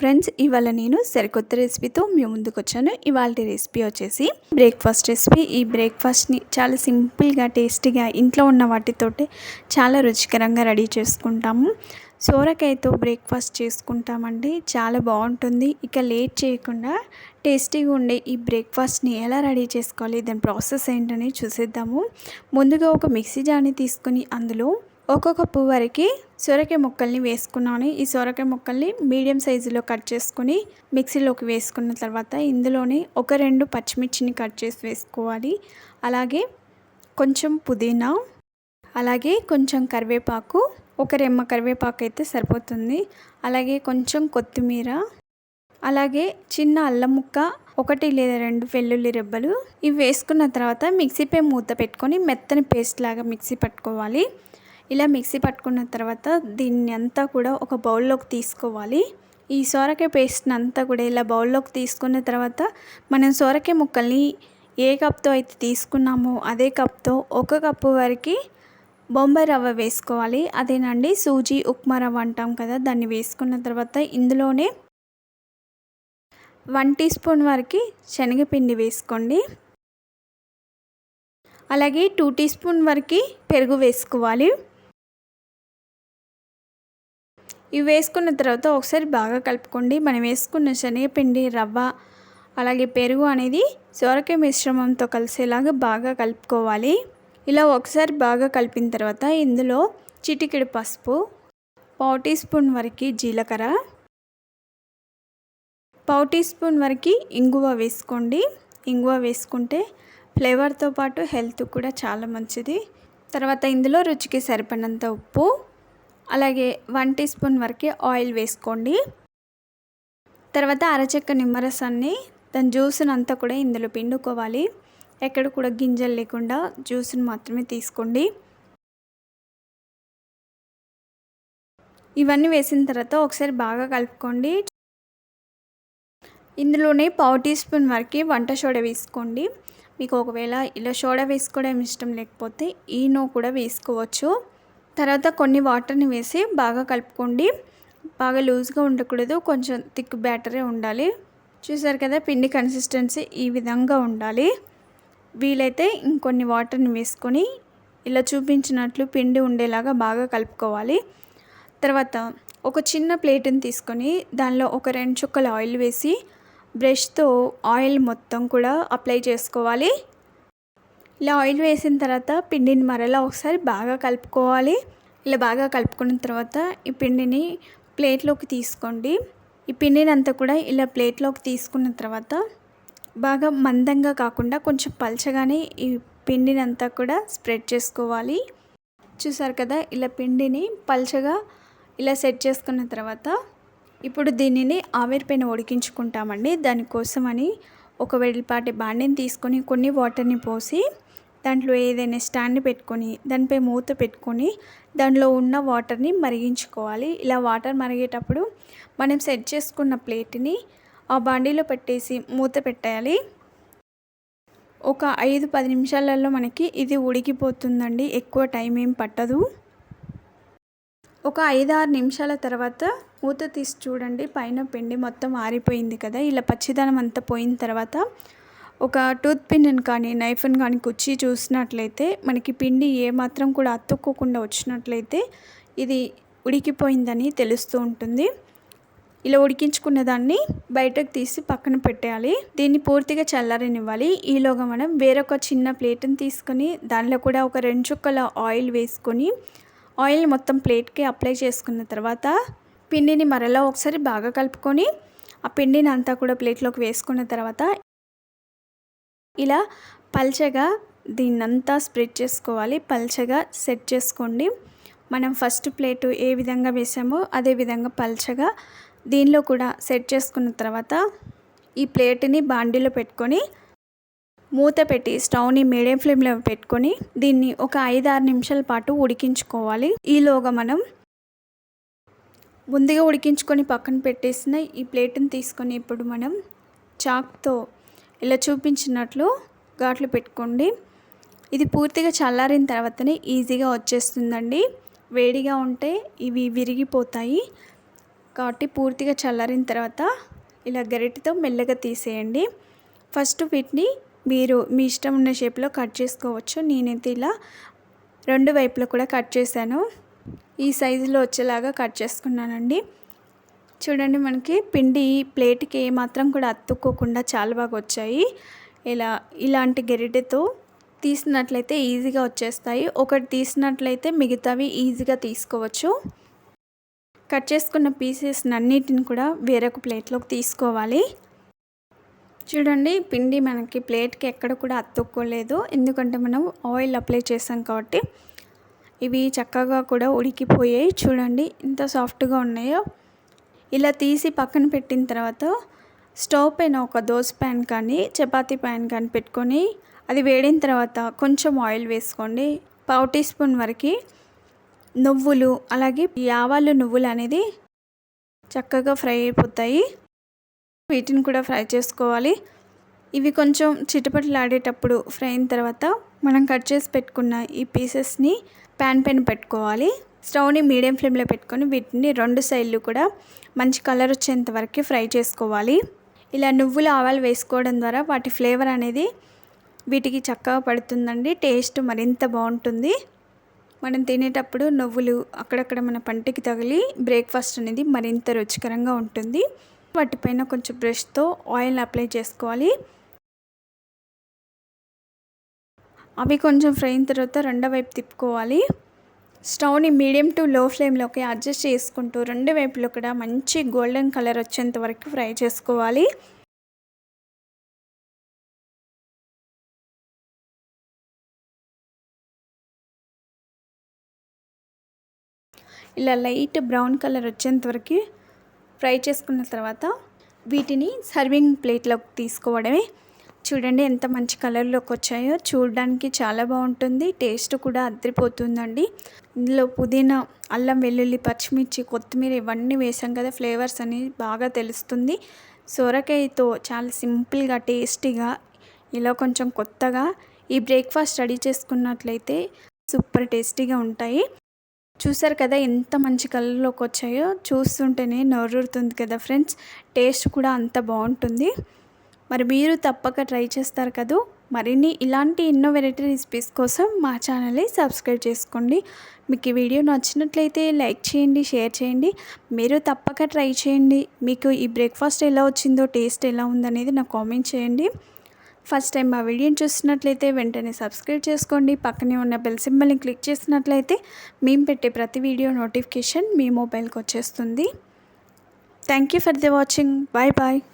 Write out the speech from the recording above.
Friends ఇవాళ నేను సరికొత్త రెసిపీతో మీ ముందుకు వచ్చాను ఇవాళ రెసిపీ వచ్చేసి బ్రేక్ఫాస్ట్ రెసిపీ. ఈ బ్రేక్ఫాస్ట్ని చాలా సింపుల్గా టేస్టీగా ఇంట్లో ఉన్న వాటితోటే చాలా రుచికరంగా రెడీ చేసుకుంటాము. సోరకాయతో బ్రేక్ఫాస్ట్ చేసుకుంటామండి. చాలా బాగుంటుంది. ఇక లేట్ చేయకుండా టేస్టీగా ఉండే ఈ బ్రేక్ఫాస్ట్ని ఎలా రెడీ చేసుకోవాలి దాని ప్రాసెస్ ఏంటని చూసేద్దాము. ముందుగా ఒక మిక్సీ జార్ని తీసుకొని అందులో ఒక్కొక్క పువ్వరికి సొరకాయ ముక్కల్ని వేసుకున్నాను. ఈ సొరకాయ ముక్కల్ని మీడియం సైజులో కట్ చేసుకుని మిక్సీలోకి వేసుకున్న తర్వాత ఇందులోనే ఒక రెండు పచ్చిమిర్చిని కట్ చేసి వేసుకోవాలి. అలాగే కొంచెం పుదీనా అలాగే కొంచెం కరివేపాకు ఒక రెమ్మ కరివేపాకు అయితే సరిపోతుంది. అలాగే కొంచెం కొత్తిమీర అలాగే చిన్న అల్లం ముక్క ఒకటి లేదా రెండు వెల్లుల్లి రెబ్బలు. ఇవి వేసుకున్న తర్వాత మిక్సీపై మూత పెట్టుకొని మెత్తని పేస్ట్ లాగా మిక్సీ పట్టుకోవాలి. ఇలా మిక్సీ పట్టుకున్న తర్వాత దీన్ని అంతా కూడా ఒక బౌల్లోకి తీసుకోవాలి. ఈ సోరకాయ పేస్ట్ని అంతా కూడా ఇలా బౌల్లోకి తీసుకున్న తర్వాత మనం సోరకాయ ముక్కల్ని ఏ కప్తో అయితే తీసుకున్నామో అదే కప్తో ఒక కప్పు వరకు బొంబాయి రవ్వ వేసుకోవాలి. అదేనండి సూజీ ఉప్మా రవ్వ అంటాం కదా దాన్ని వేసుకున్న తర్వాత ఇందులోనే వన్ టీ స్పూన్ వరకు శనగపిండి వేసుకోండి. అలాగే టూ టీ స్పూన్ వరకు పెరుగు వేసుకోవాలి. ఇవి వేసుకున్న తర్వాత ఒకసారి బాగా కలుపుకోండి. మనం వేసుకున్న శనగపిండి రవ్వ అలాగే పెరుగు అనేది సొరకాయ మిశ్రమంతో కలిసేలాగా బాగా కలుపుకోవాలి. ఇలా ఒకసారి బాగా కలిపిన తర్వాత ఇందులో చిటికెడు పసుపు పావు టీ స్పూన్ వరకు జీలకర్ర పావు టీ స్పూన్ వరకు ఇంగువ వేసుకోండి. ఇంగువ వేసుకుంటే ఫ్లేవర్తో పాటు హెల్త్ కూడా చాలా మంచిది. తర్వాత ఇందులో రుచికి సరిపడినంత ఉప్పు అలాగే వన్ టీ స్పూన్ వరకు ఆయిల్ వేసుకోండి. తర్వాత అరచెక్క నిమ్మరసాన్ని దాని జ్యూస్ని అంతా కూడా ఇందులో పిండుకోవాలి. ఎక్కడ కూడా గింజలు లేకుండా జ్యూస్ని మాత్రమే తీసుకోండి. ఇవన్నీ వేసిన తర్వాత ఒకసారి బాగా కలుపుకోండి. ఇందులోనే పావు టీ స్పూన్ వరకు వంట సోడా వేసుకోండి. మీకు ఒకవేళ ఇలా సోడా వేసుకోవడం ఇష్టం లేకపోతే ఈనో కూడా వేసుకోవచ్చు. తర్వాత కొన్ని వాటర్ని వేసి బాగా కలుపుకోండి. బాగా లూజ్గా ఉండకూడదు. కొంచెం థిక్ బ్యాటరే ఉండాలి. చూసారు కదా పిండి కన్సిస్టెన్సీ ఈ విధంగా ఉండాలి. వీలైతే ఇంకొన్ని వాటర్ని వేసుకొని ఇలా చూపించినట్లు పిండి ఉండేలాగా బాగా కలుపుకోవాలి. తర్వాత ఒక చిన్న ప్లేట్ని తీసుకొని దానిలో ఒక రెండు చుక్కల ఆయిల్ వేసి బ్రష్తో ఆయిల్ మొత్తం కూడా అప్లై చేసుకోవాలి. ఇలా ఆయిల్ వేసిన తర్వాత పిండిని మరలా ఒకసారి బాగా కలుపుకోవాలి. ఇలా బాగా కలుపుకున్న తర్వాత ఈ పిండిని ప్లేట్లోకి తీసుకోండి. ఈ పిండిని అంతా కూడా ఇలా ప్లేట్లోకి తీసుకున్న తర్వాత బాగా మందంగా కాకుండా కొంచెం పలచగానే ఈ పిండిని అంతా కూడా స్ప్రెడ్ చేసుకోవాలి. చూసారు కదా ఇలా పిండిని పల్చగా ఇలా సెట్ చేసుకున్న తర్వాత ఇప్పుడు దీనిని ఆవిరిపైన ఉడికించుకుంటామండి. దానికోసమని ఒక వెడల్పాటి బాండిని తీసుకొని కొన్ని వాటర్ని పోసి దాంట్లో ఏదైనా స్టాండ్ పెట్టుకొని దానిపై మూత పెట్టుకొని దాంట్లో ఉన్న వాటర్ని మరిగించుకోవాలి. ఇలా వాటర్ మరిగేటప్పుడు మనం సెట్ చేసుకున్న ప్లేట్ని ఆ బాండీలో పెట్టేసి మూత పెట్టాలి. ఒక ఐదు పది నిమిషాలలో మనకి ఇది ఉడికిపోతుందండి. ఎక్కువ టైం ఏం పట్టదు. ఒక ఐదు ఆరు నిమిషాల తర్వాత మూత తీసి చూడండి. పైన పిండి మొత్తం ఆరిపోయింది కదా. ఇలా పచ్చిదనం అంతా పోయిన తర్వాత ఒక టూత్ పిన్ని కానీ నైఫ్ని కానీ కుచ్చి చూసినట్లయితే మనకి పిండి ఏమాత్రం కూడా అతుక్కోకుండా వచ్చినట్లయితే ఇది ఉడికిపోయిందని తెలుస్తూ ఉంటుంది. ఇలా ఉడికించుకున్న దాన్ని బయటకు తీసి పక్కన పెట్టేయాలి. దీన్ని పూర్తిగా చల్లారనివ్వాలి. ఈలోగా మనం వేరొక చిన్న ప్లేట్ని తీసుకొని దానిలో కూడా ఒక రెండు చుక్కల ఆయిల్ వేసుకొని ఆయిల్ మొత్తం ప్లేట్కి అప్లై చేసుకున్న తర్వాత పిండిని మరలా ఒకసారి బాగా కలుపుకొని ఆ పిండిని అంతా కూడా ప్లేట్లోకి వేసుకున్న తర్వాత ఇలా పల్చగా దీన్నంతా స్ప్రెడ్ చేసుకోవాలి. పల్చగా సెట్ చేసుకోండి. మనం ఫస్ట్ ప్లేటు ఏ విధంగా వేసామో అదే విధంగా పల్చగా దీనిలో కూడా సెట్ చేసుకున్న తర్వాత ఈ ప్లేట్ని బాండీలో పెట్టుకొని మూత పెట్టి స్టవ్ని మీడియం ఫ్లేమ్లో పెట్టుకొని దీన్ని ఒక ఐదు ఆరు నిమిషాల పాటు ఉడికించుకోవాలి. ఈలోగా మనం ముందుగా ఉడికించుకొని పక్కన పెట్టేసిన ఈ ప్లేట్ని తీసుకొని ఇప్పుడు మనం చాక్తో ఇలా చూపించినట్లు ఘాట్లు పెట్టుకోండి. ఇది పూర్తిగా చల్లారిన తర్వాతనే ఈజీగా వచ్చేస్తుందండి. వేడిగా ఉంటే ఇవి విరిగిపోతాయి. కాబట్టి పూర్తిగా చల్లారిన తర్వాత ఇలా గరిటతో మెల్లగా తీసేయండి. ఫస్ట్ వీటిని మీరు మీ ఇష్టం ఉన్న షేప్లో కట్ చేసుకోవచ్చు. నేనైతే ఇలా రెండు వైపులో కూడా కట్ చేశాను. ఈ సైజులో వచ్చేలాగా కట్ చేసుకున్నానండి. చూడండి మనకి పిండి ప్లేట్కి ఏమాత్రం కూడా అతుక్కోకుండా చాలా బాగా వచ్చాయి. ఇలా ఇలాంటి గెరిటెతో తీసినట్లయితే ఈజీగా వచ్చేస్తాయి. ఒకటి తీసినట్లయితే మిగతావి ఈజీగా తీసుకోవచ్చు. కట్ చేసుకున్న పీసెస్ అన్నిటిని కూడా వేరొక ప్లేట్లోకి తీసుకోవాలి. చూడండి పిండి మనకి ప్లేట్కి ఎక్కడ కూడా అతుక్కోలేదు. ఎందుకంటే మనం ఆయిల్ అప్లై చేసాం కాబట్టి ఇవి చక్కగా కూడా ఉడికిపోయాయి. చూడండి ఎంత సాఫ్ట్గా ఉన్నాయో. ఇలా తీసి పక్కన పెట్టిన తర్వాత స్టవ్ పైన ఒక దోశ ప్యాన్ కానీ చపాతీ ప్యాన్ కానీ పెట్టుకొని అది వేడిన తర్వాత కొంచెం ఆయిల్ వేసుకోండి. పావు టీ స్పూన్ వరకు నువ్వులు అలాగే ఆవాలు నువ్వులు అనేది చక్కగా ఫ్రై అయిపోతాయి. వీటిని కూడా ఫ్రై చేసుకోవాలి. ఇవి కొంచెం చిటపట్లాడేటప్పుడు ఫ్రై అయిన తర్వాత మనం కట్ చేసి పెట్టుకున్న ఈ పీసెస్ని ప్యాన్ పైన పెట్టుకోవాలి. స్టవ్ని మీడియం ఫ్లేమ్లో పెట్టుకొని వీటిని రెండు సైడ్లు కూడా మంచి కలర్ వచ్చేంత వరకు ఫ్రై చేసుకోవాలి. ఇలా నువ్వులు ఆవాలు వేసుకోవడం ద్వారా వాటి ఫ్లేవర్ అనేది వీటికి చక్కగా పడుతుందండి. టేస్ట్ మరింత బాగుంటుంది. మనం తినేటప్పుడు నువ్వులు అక్కడక్కడ మన పంటికి తగిలి బ్రేక్ఫాస్ట్ అనేది మరింత రుచికరంగా ఉంటుంది. వాటిపైన కొంచెం బ్రష్తో ఆయిల్ అప్లై చేసుకోవాలి. అవి కొంచెం ఫ్రై అయిన తర్వాత రెండో వైపు తిప్పుకోవాలి. స్టవ్ని మీడియం టు లో ఫ్లేమ్లోకి అడ్జస్ట్ చేసుకుంటూ రెండు వైపులో కూడా మంచి గోల్డెన్ కలర్ వచ్చేంత వరకు ఫ్రై చేసుకోవాలి. ఇలా లైట్ బ్రౌన్ కలర్ వచ్చేంత వరకు ఫ్రై చేసుకున్న తర్వాత వీటిని సర్వింగ్ ప్లేట్లోకి తీసుకోవడమే. చూడండి ఎంత మంచి కలర్లోకి వచ్చాయో. చూడడానికి చాలా బాగుంటుంది. టేస్ట్ కూడా అద్దరిపోతుందండి. ఇందులో పుదీనా అల్లం వెల్లుల్లి పచ్చిమిర్చి కొత్తిమీర ఇవన్నీ వేసాం కదా. ఫ్లేవర్స్ అని బాగా తెలుస్తుంది. సొరకాయతో చాలా సింపుల్గా టేస్టీగా ఇలా కొంచెం కొత్తగా ఈ బ్రేక్ఫాస్ట్ రెడీ చేసుకున్నట్లయితే సూపర్ టేస్టీగా ఉంటాయి. చూసారు కదా ఎంత మంచి కలర్లోకి వచ్చాయో. చూస్తుంటేనే నోరూరుతుంది కదా ఫ్రెండ్స్. టేస్ట్ కూడా అంత బాగుంటుంది. మరి మీరు తప్పక ట్రై చేస్తారు కదూ. మరిన్ని ఇలాంటి ఎన్నో వెరైటీ రెసిపీస్ కోసం మా ఛానల్ని సబ్స్క్రైబ్ చేసుకోండి. మీకు ఈ వీడియో నచ్చినట్లయితే లైక్ చేయండి షేర్ చేయండి. మీరు తప్పక ట్రై చేయండి. మీకు ఈ బ్రేక్ఫాస్ట్ ఎలా వచ్చిందో టేస్ట్ ఎలా ఉందనేది నాకు కామెంట్ చేయండి. ఫస్ట్ టైం మా వీడియోని చూస్తున్నట్లయితే వెంటనే సబ్స్క్రైబ్ చేసుకోండి. పక్కనే ఉన్న బెల్ సింబల్ని క్లిక్ చేసినట్లయితే మేము పెట్టే ప్రతి వీడియో నోటిఫికేషన్ మీ మొబైల్కి వచ్చేస్తుంది. Thank you for the watching. Bye bye.